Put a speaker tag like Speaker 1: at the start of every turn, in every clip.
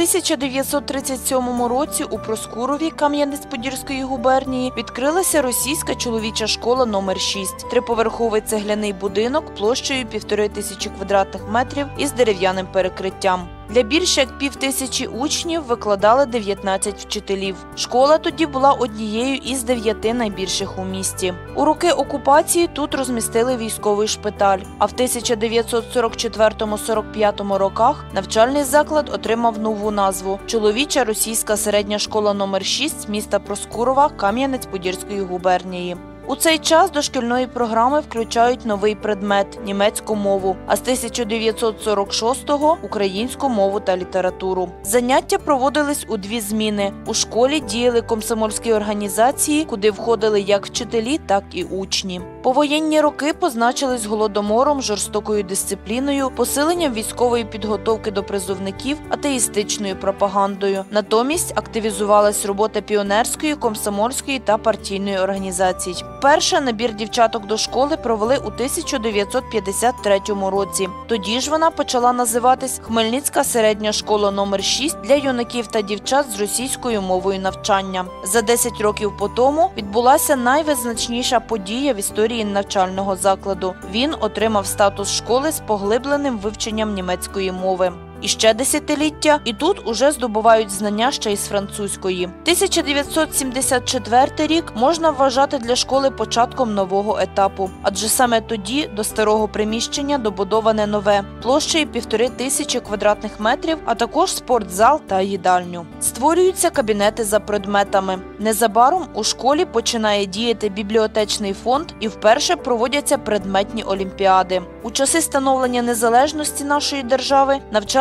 Speaker 1: 1937 році у Проскурові Кам'янець-Подільської губернії відкрилася російська чоловіча школа номер 6 триповерховий цегляний будинок площею півтори тисячі квадратних метрів із дерев'яним перекриттям. Для більше як пів тисячі учнів викладали 19 вчителів. Школа тоді була однією із дев'яти найбільших у місті. У роки окупації тут розмістили військовий шпиталь. А в 1944-45 роках навчальний заклад отримав нову назву Чоловіча російська середня школа номер 6 міста Проскурова Кам'янець-Подільської губернії. У цей час до шкільної програми включають новий предмет німецьку мову, а з 1946-го – українську мову та літературу. Заняття проводились у дві зміни. У школі діяли комсомольські організації, куди входили як вчителі, так і учні. Повоєнні роки позначились голодомором, жорстокою дисципліною, посиленням військової підготовки до призовників, атеїстичною пропагандою. Натомість активізувалась робота піонерської, комсомольської та партійної організацій. Перше набір дівчаток до школи провели у 1953 році. Тоді ж вона почала називатись Хмельницька середня школа номер 6 для юнаків та дівчат з російською мовою навчання. За 10 років по тому відбулася найвизначніша подія в історії навчального закладу. Він отримав статус школи з поглибленим вивченням німецької мови. І ще десятиліття, і тут уже здобувають знання ще й з французької. 1974 рік можна вважати для школи початком нового етапу, адже саме тоді до старого приміщення добудоване нове площею півтори тисячі квадратних метрів, а також спортзал та їдальню. Створюються кабінети за предметами. Незабаром у школі починає діяти бібліотечний фонд і вперше проводяться предметні олімпіади. У часи становлення незалежності нашої держави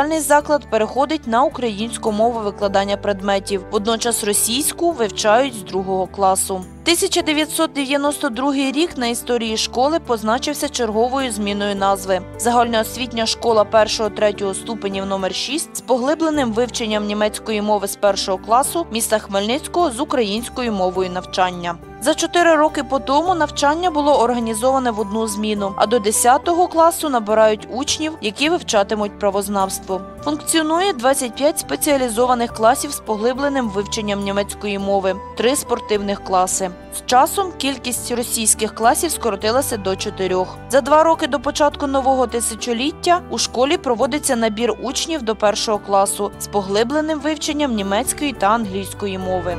Speaker 1: навчальний заклад переходить на українську мову викладання предметів. Водночас російську вивчають з другого класу. 1992 рік на історії школи позначився черговою зміною назви. Загальноосвітня школа 1-3 ступенів номер 6 з поглибленим вивченням німецької мови з першого класу міста Хмельницького з українською мовою навчання. За чотири роки по тому навчання було організоване в одну зміну, а до 10 класу набирають учнів, які вивчатимуть правознавство. Функціонує 25 спеціалізованих класів з поглибленим вивченням німецької мови, три спортивних класи. З часом кількість російських класів скоротилася до чотирьох. За два роки до початку нового тисячоліття у школі проводиться набір учнів до першого класу з поглибленим вивченням німецької та англійської мови.